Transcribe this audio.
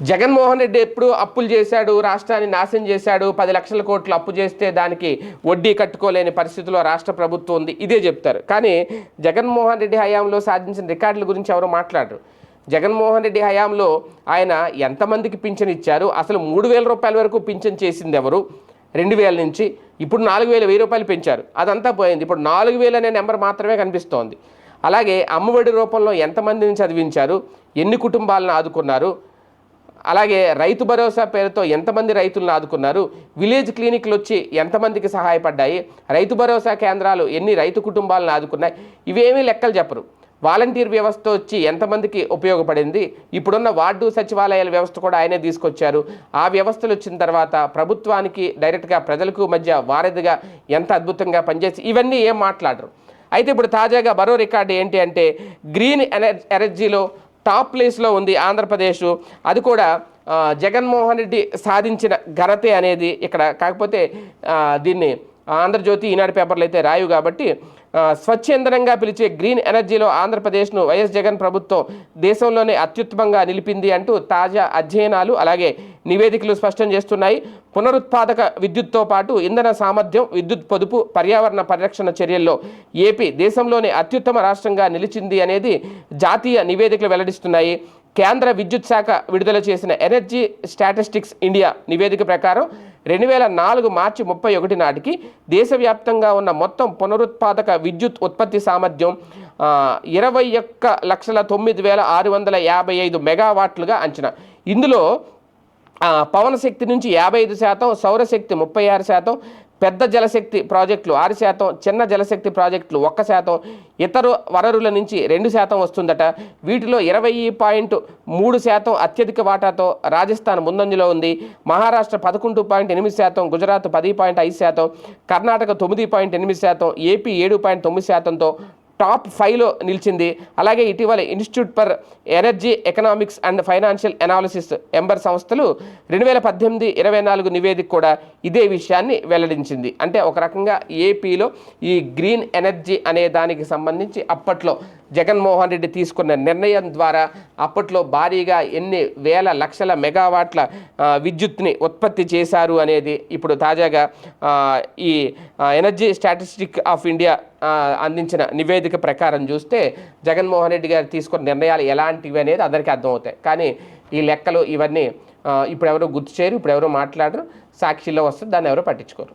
జగన్మోహన్ రెడ్డి ఎప్పుడు అప్పులు చేశాడు రాష్ట్రాన్ని నాశనం చేశాడు పది లక్షల కోట్లు అప్పు చేస్తే దానికి వడ్డీ కట్టుకోలేని పరిస్థితిలో రాష్ట్ర ప్రభుత్వం ఉంది. ఇదే చెప్తారు. కానీ జగన్మోహన్ రెడ్డి హయాంలో సాధించిన రికార్డుల గురించి ఎవరు మాట్లాడరు? జగన్మోహన్ రెడ్డి హయాంలో ఆయన ఎంతమందికి పింఛన్ ఇచ్చారు? అసలు మూడు వేల రూపాయల వరకు పింఛన్ చేసింది ఎవరు? రెండు వేల నుంచి. ఇప్పుడు నాలుగు వేల వెయ్యి రూపాయలు పెంచారు. అదంతా పోయింది. ఇప్పుడు నాలుగు వేలు అనే నెంబర్ మాత్రమే కనిపిస్తోంది. అలాగే అమ్మఒడి రూపంలో ఎంతమందిని చదివించారు? ఎన్ని కుటుంబాలను ఆదుకున్నారు? అలాగే రైతు భరోసా పేరుతో ఎంతమంది రైతులను ఆదుకున్నారు? విలేజ్ క్లినిక్లు వచ్చి ఎంతమందికి సహాయపడ్డాయి? రైతు భరోసా కేంద్రాలు ఎన్ని రైతు కుటుంబాలను ఆదుకున్నాయి? ఇవేమీ లెక్కలు చెప్పరు. వాలంటీర్ వ్యవస్థ వచ్చి ఎంతమందికి ఉపయోగపడింది? ఇప్పుడున్న వార్డు సచివాలయాల వ్యవస్థ కూడా ఆయనే తీసుకొచ్చారు. ఆ వ్యవస్థలు వచ్చిన తర్వాత ప్రభుత్వానికి డైరెక్ట్గా ప్రజలకు మధ్య వారధిగా ఎంత అద్భుతంగా పనిచేసి ఇవన్నీ ఏం మాట్లాడరు. అయితే ఇప్పుడు తాజాగా మరో రికార్డు ఏంటి అంటే గ్రీన్ ఎనర్జీ ఎనర్జీలో టాప్ ప్లేస్లో ఉంది ఆంధ్రప్రదేశ్. అది కూడా జగన్మోహన్ రెడ్డి సాధించిన ఘనతే అనేది ఇక్కడ. కాకపోతే దీన్ని ఆంధ్రజ్యోతి ఈనాడు పేపర్లు అయితే రాయు కాబట్టి స్వచ్ఛేంద్రంగా స్వచ్ఛందనంగా పిలిచే గ్రీన్ ఎనర్జీలో ఆంధ్రప్రదేశ్ను వైఎస్ జగన్ ప్రభుత్వం దేశంలోనే అత్యుత్తమంగా నిలిపింది అంటూ తాజా అధ్యయనాలు అలాగే నివేదికలు స్పష్టం చేస్తున్నాయి. పునరుత్పాదక విద్యుత్తో పాటు ఇంధన సామర్థ్యం విద్యుత్ పొదుపు పర్యావరణ పరిరక్షణ చర్యల్లో ఏపీ దేశంలోనే అత్యుత్తమ రాష్ట్రంగా నిలిచింది అనేది జాతీయ నివేదికలు వెల్లడిస్తున్నాయి. కేంద్ర విద్యుత్ శాఖ విడుదల చేసిన ఎనర్జీ స్టాటిస్టిక్స్ ఇండియా నివేదిక ప్రకారం రెండు వేల నాలుగు మార్చి ముప్పై ఒకటి నాటికి దేశవ్యాప్తంగా ఉన్న మొత్తం పునరుత్పాదక విద్యుత్ ఉత్పత్తి సామర్థ్యం ఇరవై ఒక్క లక్షల తొమ్మిది వేల ఆరు వందల యాభై ఐదు మెగావాట్లుగా అంచనా. ఇందులో పవన శక్తి నుంచి యాభై ఐదు శాతం సౌరశక్తి ముప్పై ఆరు శాతం పెద్ద జలశక్తి ప్రాజెక్టులు ఆరు శాతం చిన్న జలశక్తి ప్రాజెక్టులు ఒక్క శాతం ఇతర వనరుల నుంచి రెండు శాతం వస్తుందట. వీటిలో ఇరవై పాయింట్ మూడు శాతం అత్యధిక వాటాతో రాజస్థాన్ ముందంజలో ఉంది. మహారాష్ట్ర పదకొండు పాయింట్ ఎనిమిది శాతం గుజరాత్ పది పాయింట్ ఐదు శాతం కర్ణాటక తొమ్మిది పాయింట్ ఎనిమిది శాతం ఏపీ ఏడు పాయింట్ తొమ్మిది శాతంతో టాప్ ఫైవ్లో నిలిచింది. అలాగే ఇటీవల institute for energy economics and financial analysis Ember సంస్థలు రెండు వేల పద్దెనిమిది ఇరవై నాలుగు నివేదిక కూడా ఇదే విషయాన్ని వెల్లడించింది. అంటే ఒక రకంగా ఏపీలో ఈ గ్రీన్ ఎనర్జీ అనే దానికి సంబంధించి అప్పట్లో జగన్మోహన్ రెడ్డి తీసుకున్న నిర్ణయం ద్వారా అప్పట్లో భారీగా ఎన్ని వేల లక్షల మెగావాట్ల విద్యుత్ని ఉత్పత్తి చేశారు అనేది ఇప్పుడు తాజాగా ఈ ఎనర్జీ స్టాటిస్టిక్ ఆఫ్ ఇండియా అందించిన నివేదిక ప్రకారం చూస్తే జగన్మోహన్ రెడ్డి గారు తీసుకున్న నిర్ణయాలు ఎలాంటివి అనేది అందరికీ అర్థమవుతాయి. కానీ ఈ లెక్కలు ఇవన్నీ ఇప్పుడు ఎవరు గుర్తు చేయరు ఇప్పుడు ఎవరు మాట్లాడరు సాక్షిలో వస్తుంది దాన్ని ఎవరు పట్టించుకోరు.